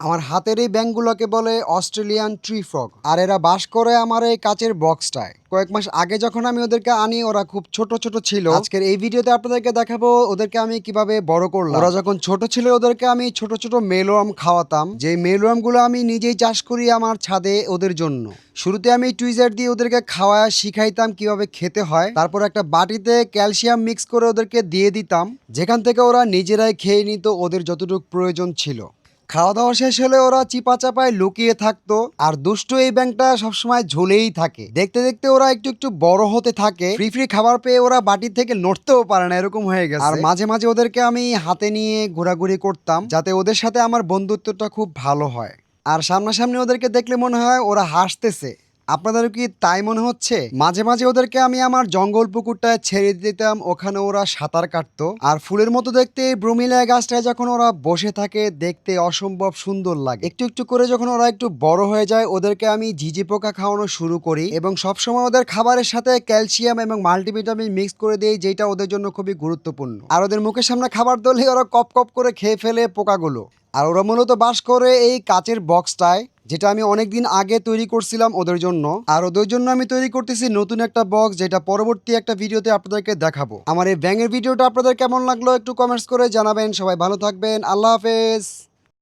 আমার হাতের এই ব্যাংকগুলোকে বলে অস্ট্রেলিয়ান ট্রি ফ্রগ। আর এরা বাস করে আমার এই কাচের বক্সটায়। কয়েক মাস আগে যখন আমি ওদেরকে আনি, ওরা খুব ছোট ছোট ছিল। আজকের এই ভিডিওতে আপনাদেরকে দেখাবো ওদেরকে আমি কীভাবে বড় করলাম। ওরা যখন ছোট ছিল, ওদেরকে আমি ছোট ছোট মেলোয়াম খাওয়াতাম। যে মেলোয়ামগুলো আমি নিজেই চাষ করি আমার ছাদে ওদের জন্য। শুরুতে আমি টুইজার দিয়ে ওদেরকে খাওয়া শিখাইতাম কীভাবে খেতে হয়। তারপর একটা বাটিতে ক্যালসিয়াম মিক্স করে ওদেরকে দিয়ে দিতাম। যেখান থেকে ওরা নিজেরাই খেয়ে নিত, ওদের যতটুকু প্রয়োজন ছিল। খাওয়া দাওয়া শেষ হলে ওরা চিপা চাপায় লুকিয়ে থাকতো। আর দুষ্ট এই ব্যাংকটা সবসময় ঝুলেই থাকে। দেখতে দেখতে ওরা একটু একটু বড় হতে থাকে। ফ্রি ফ্রি খাবার পেয়ে ওরা বাটি থেকে নড়তেও পারে না, এরকম হয়ে গেছে। আর মাঝে মাঝে ওদেরকে আমি হাতে নিয়ে ঘোরাঘুরি করতাম, যাতে ওদের সাথে আমার বন্ধুত্বটা খুব ভালো হয়। আর সামনাসামনি ওদেরকে দেখলে মনে হয় ওরা হাসতেছে। আপনাদের কি তাই মনে হচ্ছে? মাঝে মাঝে ওদেরকে আমি আমার জঙ্গল পুকুরটায় ছেড়ে দিতাম, ওখানে ওরা সাঁতার কাটতো। আর ফুলের মতো দেখতে ব্রুমিলা গাছটায় যখন ওরা বসে থাকে, দেখতে অসম্ভব সুন্দর লাগে। একটু একটু করে যখন ওরা একটু বড় হয়ে যায়, ওদেরকে আমি ঝিঝি পোকা খাওয়ানো শুরু করি এবং সবসময় ওদের খাবারের সাথে ক্যালসিয়াম এবং মাল্টিভিটামিন মিক্স করে দিই যেটা ওদের জন্য খুবই গুরুত্বপূর্ণ। আর ওদের মুখের সামনে খাবার দলে ওরা কপ কপ করে খেয়ে ফেলে পোকাগুলো। আর ওরা মূলত বাস করে এই কাচের বক্সটায় যেটা আমি অনেকদিন আগে তৈরি করছিলাম ওদের জন্য। আর ওদের জন্য আমি তৈরি করতেছি নতুন একটা বক্স যেটা পরবর্তী একটা ভিডিওতে আপনাদেরকে দেখাবো। আমার এই ব্যাঙের ভিডিওটা আপনাদের কেমন লাগল একটু কমেন্টস করে জানাবেন। সবাই ভালো থাকবেন। আল্লাহ হাফেজ।